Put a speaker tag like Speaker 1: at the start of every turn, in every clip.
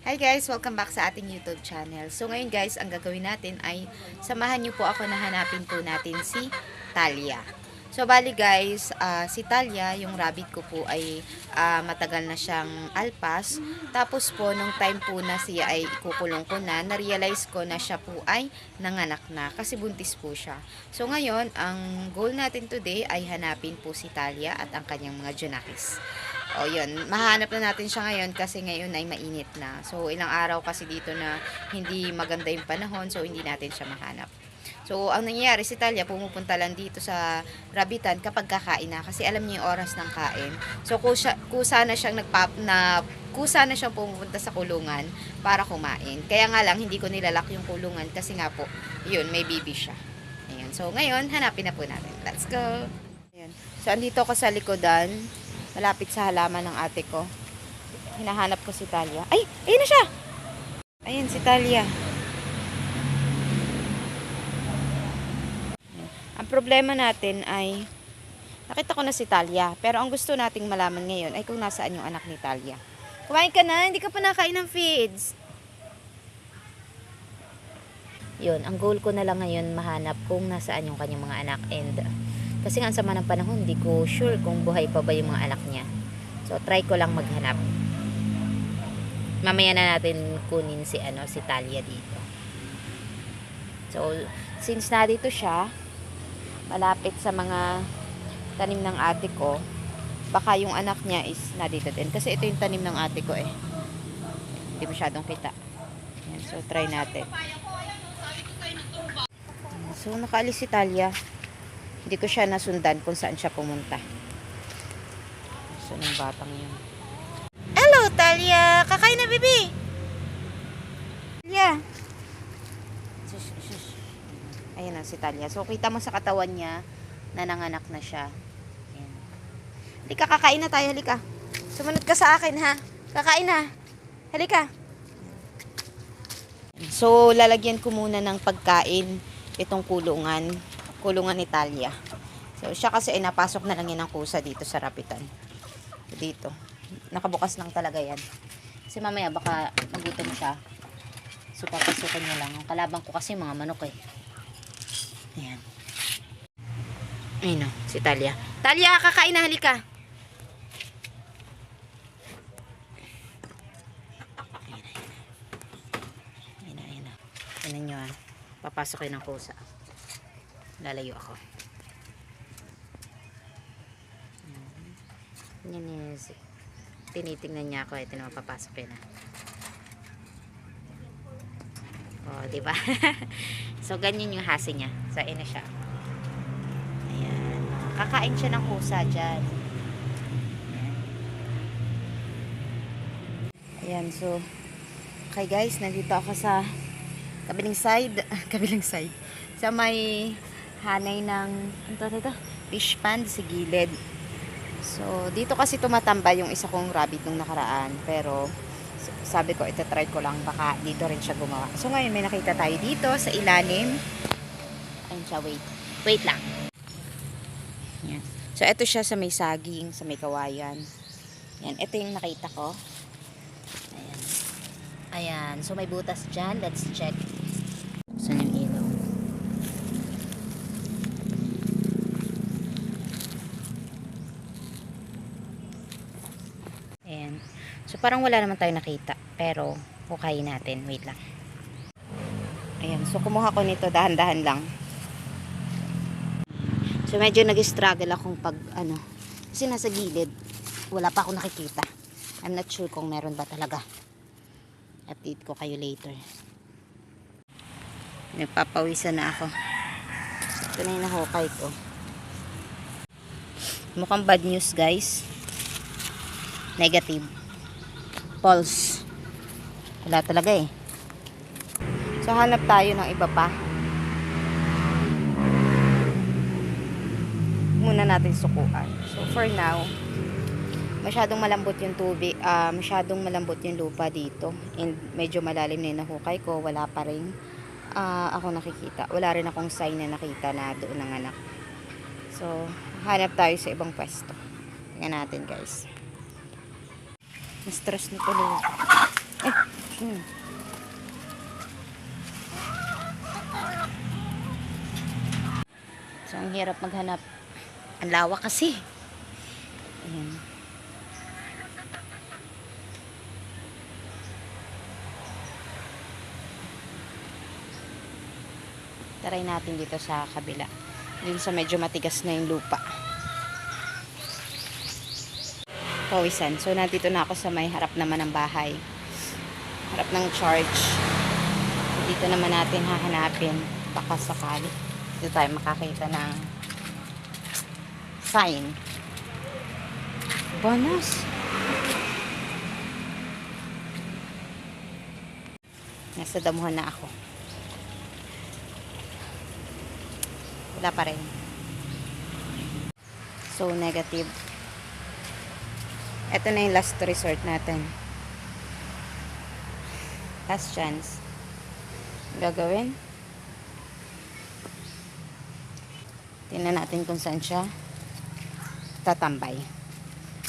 Speaker 1: Hi guys! Welcome back sa ating YouTube channel. So ngayon guys, ang gagawin natin ay samahan niyo po ako na hanapin po natin si Talia. So bali guys, ah, si Talia, yung rabbit ko po ay ah, matagal na siyang alpas. Tapos po, nung time po na siya ay kukulong ko na, na-realize ko na siya po ay nanganak na kasi buntis po siya. So ngayon, ang goal natin today ay hanapin po si Talia at ang kanyang mga junakis. O yun, mahanap na natin siya ngayon kasi ngayon ay mainit na. So ilang araw kasi dito na hindi maganda yung panahon so hindi natin siya mahanap. So ang nangyayari si Talia pumupunta lang dito sa Rabitan kapag kakain na kasi alam niya yung oras ng kain. So kusa, na siyang nagpap na kusa na siyang pumupunta sa kulungan para kumain. Kaya nga lang hindi ko nilalak yung kulungan kasi nga po, yun, may baby siya. Ayun. So ngayon, hanapin na po natin. Let's go. Ayun. So andito ako sa likodan malapit sa halaman ng ate ko. Hinahanap ko si Talia. Ay! Ayun na siya! Ayun, si Talia. Ang problema natin ay nakita ko na si Talia. Pero ang gusto nating malaman ngayon ay kung nasaan yung anak ni Talia. Kumain ka na, hindi ka pa nakain ng feeds. Yun, ang goal ko na lang ngayon mahanap kung nasaan yung kanyang mga anak and kasi nga sa manang panahon, hindi ko sure kung buhay pa ba yung mga anak niya. So, try ko lang maghanap. Mamaya na natin kunin si, ano, si Talia dito. So, since nandito siya, malapit sa mga tanim ng ate ko, baka yung anak niya is nandito din. Kasi ito yung tanim ng ate ko eh. Hindi masyadong kita. Yan, so, try natin. So, nakaalis si Talia. Hindi ko siya nasundan kung saan siya pumunta. Saan yung batang yun? Hello, Talia! Kakain na, baby! Talia! Shush, shush. Ayan na si Talia. So, kita mo sa katawan niya na nanganak na siya. Ayan. Halika, kakain na tayo. Halika. Sumunod ka sa akin, ha? Kakain na. Halika. So, lalagyan ko muna ng pagkain itong kulungan kulungan ni Talia. So, siya kasi ay napasok na lang yan ng kusa dito sa rapitan. Dito. Nakabukas lang talaga yan. Kasi mamaya baka magutom siya. So, papasukan niya lang. Ang kalabang ko kasi mga manok eh. Ayan. Ayun o, si Talia. Talia, kakain na, halika. Ayun na, ayun na. Tignan nyo ah. Papasok yun ng kusa lalayo ako. Yan is tinitingnan niya ako ito na mapapasok yun ah. oh di ba? So ganyan yung hasi niya. Sa ina siya. Ayan. Kakain siya ng kusa dyan. Ayan so okay guys. Nandito ako sa kabilang side. Kabilang side. Sa may hanay ng ano to, to, to? fish pond sa gilid. So, dito kasi tumatambay yung isa kong rabbit nung nakaraan. Pero, sabi ko, ito try ko lang. Baka dito rin siya gumawa. So, ngayon may nakita tayo dito sa ilalim. Ayun siya, wait. Wait lang. Yan. So, ito siya sa may saging, sa may kawayan. Yan. Ito yung nakita ko. Ayan. Ayan. So, may butas dyan. Let's check. Saan yung ilaw? Ayan. So, parang wala naman tayo nakita. Pero, hukayin natin. Wait lang. Ayan. So, kumuha ko nito. Dahan-dahan lang. So, medyo nag-struggle akong pag, ano, kasi nasa gilid. Wala pa ako nakikita. I'm not sure kung meron ba talaga. Update ko kayo later. Nagpapawisan na ako. Ito na yung nahukay ko. Mukhang bad news, guys negative false wala talaga eh. So hanap tayo ng iba pa. Muna natin sukuan. So for now masyadong malambot yung tubig ah, masyadong malambot yung lupa dito. And medyo malalim na yung nahukay ko wala pa rin. Ah, ako nakikita wala rin akong sign na nakita na doon ng anak. So hanap tayo sa ibang pwesto. Tingnan natin guys na-stress na tuloy. Eh, Hmm. So, ang hirap maghanap. Ang lawak kasi. Ayan. Try natin dito sa kabila. Dito sa medyo matigas na yung lupa. Pawisan. So, nandito na ako sa may harap naman ng bahay. Harap ng charge. Dito naman natin hahanapin. Baka sakali. Dito tayo makakita ng sign. Bonus. Nasa damuhan na ako. Wala pa rin. So, negative. Ito na yung last resort natin. Last chance. Gagawin. Tingnan natin kung saan siya tatambay.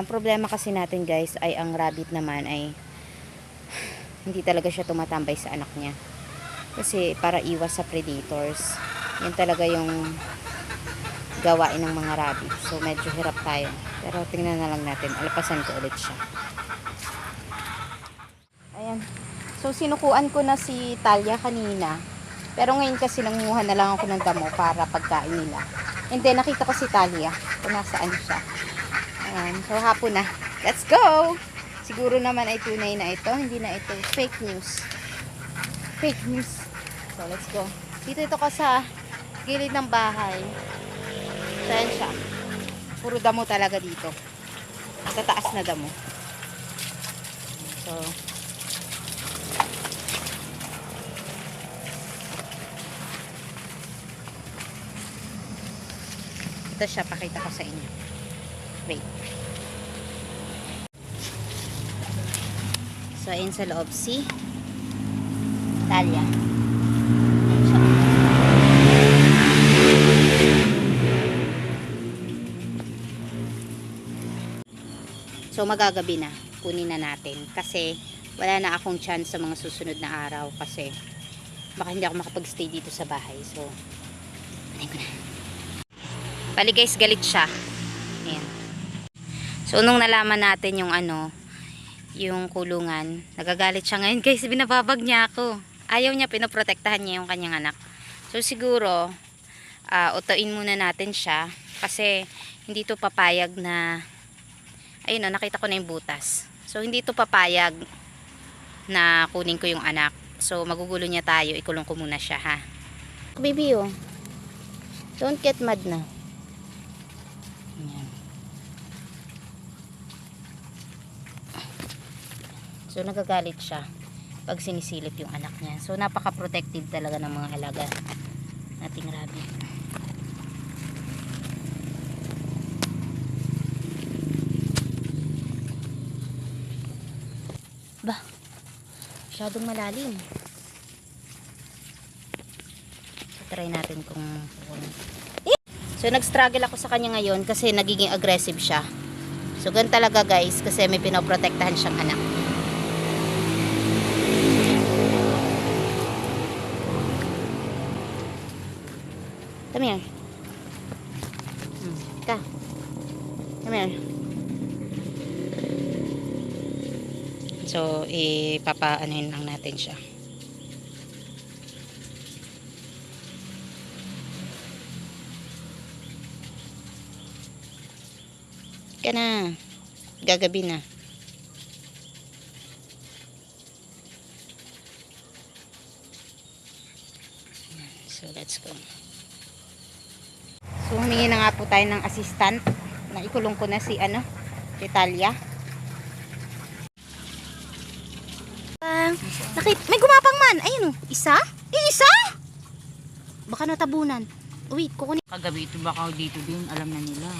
Speaker 1: Ang problema kasi natin guys ay ang rabbit naman ay hindi talaga siya tumatambay sa anak niya. Kasi para iwas sa predators. Yan talaga yung gawain ng mga rabbit. So medyo hirap tayo. Pero tingnan na lang natin. Alapasan ko ulit siya. Ayan. So sinukuan ko na si Talia kanina. Pero ngayon kasi nanguha na lang ako ng damo para pagkain nila. And then nakita ko si Talia kung nasaan siya. Ayan. So hapon na. Let's go! Siguro naman ay tunay na ito. Hindi na ito fake news. Fake news. So let's go. Dito ito ka sa gilid ng bahay. Saan siya? Puro damo talaga dito. Tataas na damo. So, ito siya, pakita ko sa inyo. Wait. So, ayun sa loob si Talia. So magagabi na, kunin na natin kasi wala na akong chance sa mga susunod na araw kasi baka hindi ako makapag-stay dito sa bahay. So, kunin ko na. Bali guys, galit siya. Ayan. So, nung nalaman natin yung ano, yung kulungan, nagagalit siya ngayon. Guys, binababag niya ako. Ayaw niya, pinoprotektahan niya yung kanyang anak. So, siguro, uh, utuin muna natin siya kasi hindi to papayag na ayun o, nakita ko na yung butas. So, hindi ito papayag na kunin ko yung anak. So, magugulo niya tayo. Ikulong ko muna siya, ha? Baby, oh. Don't get mad na. Ayan. So, nagagalit siya pag sinisilip yung anak niya. So, napaka-protective talaga ng mga alaga nating rabbit. Masyadong malalim. So, try natin kung... So, nag-struggle ako sa kanya ngayon kasi nagiging aggressive siya. So, ganun talaga guys kasi may pinoprotektahan siyang anak. Come here. Hmm, ka. Come here. So, ipapaanuhin lang natin siya. Ka na. Gagabi na. So, let's go. So, humingi na nga po tayo ng assistant. Na ikulong ko na si, ano, si Talia. Pang, nakit, may gumapang man. Ayun oh, isa? Isa? Baka natabunan. Wait, kukunin.
Speaker 2: Kagabi ito baka dito din, alam na nila.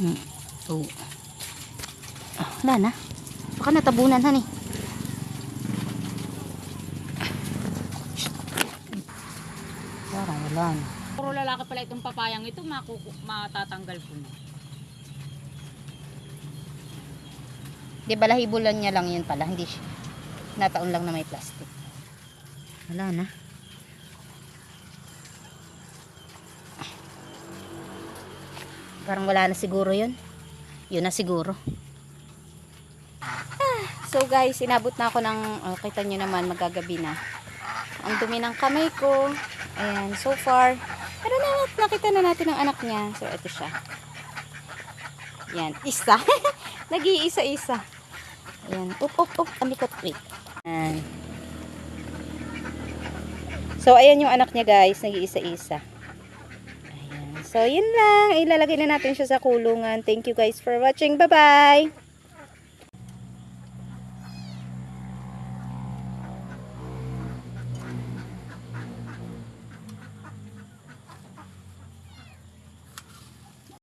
Speaker 1: Hmm. So, ah, wala na. Baka natabunan, honey. Parang wala na.
Speaker 2: Puro lalaki pala itong papayang ito, makuku matatanggal ko na.
Speaker 1: Di ba lahibulan niya lang yun pala, hindi siya. Nataon lang na may plastic. Wala na. Parang wala na siguro yun. Yun na siguro. Ah, so guys, inabot na ako ng, oh, kita nyo naman, magagabi na. Ang dumi ng kamay ko. Ayan, so far. Pero na, nakita na natin ang anak niya. So, ito siya. Yan, isa. Nag-iisa-isa. Ayan, up, up, up. Amikot, wait. Ayan. So, ayan yung anak niya guys. Nag-iisa-isa. So, yun lang. Ilalagay na natin siya sa kulungan. Thank you guys for watching. Bye-bye!